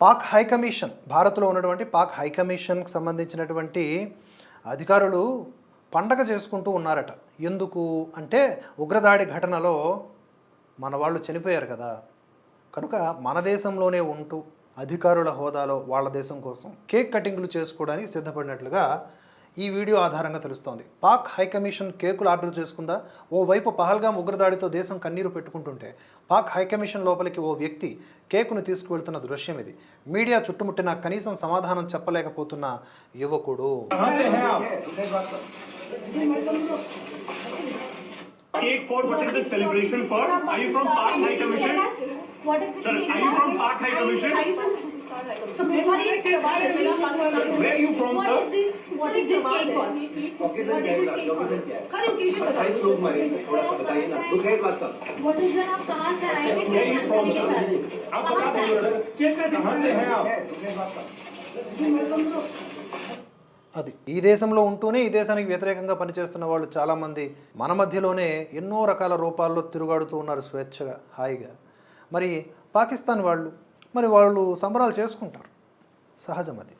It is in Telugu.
పాక్ హైకమిషన్ భారత్లో ఉన్నటువంటి పాక్ హైకమిషన్కి సంబంధించినటువంటి అధికారులు పండగ చేసుకుంటూ ఉన్నారట. ఎందుకు అంటే ఉగ్రదాడి ఘటనలో మన వాళ్ళు చనిపోయారు కదా. కనుక మన దేశంలోనే ఉంటూ అధికారుల హోదాలో వాళ్ళ దేశం కోసం కేక్ కటింగ్లు చేసుకోవడానికి సిద్ధపడినట్లుగా ఈ వీడియో ఆధారంగా తెలుస్తోంది. పాక్ హైకమిషన్ కేకులు ఆర్డర్ చేసుకుందా? ఓ వైపు పహల్గాం ఉగ్రదాడితో దేశం కన్నీరు పెట్టుకుంటుంటే పాక్ హైకమిషన్ లోపలికి ఓ వ్యక్తి కేకును తీసుకువెళ్తున్న దృశ్యం ఇది. మీడియా చుట్టుముట్టిన కనీసం సమాధానం చెప్పలేకపోతున్న యువకుడు. What is this cake for? Occasion What क्या is है this cake ओकेजन for? क्या है खाली occasion अट्ठाईस लोग मरे थोड़ा सा बताइए ना दुख है इस बात का What is that? आप कहाँ से आए हैं? Where are you from, जानकारी sir? के साथ। आप कहाँ बता से दीजिए आए सर केक का कहाँ से हैं आप दुख है इस बात का అది ఈ దేశంలో ఉంటూనే ఈ దేశానికి వ్యతిరేకంగా పనిచేస్తున్న వాళ్ళు చాలామంది మన మధ్యలోనే ఎన్నో రకాల రూపాల్లో తిరుగాడుతూ ఉన్నారు స్వేచ్ఛగా హాయిగా మరి పాకిస్తాన్ వాళ్ళు మరి వాళ్ళు సంబరాలు చేసుకుంటారు సహజం అది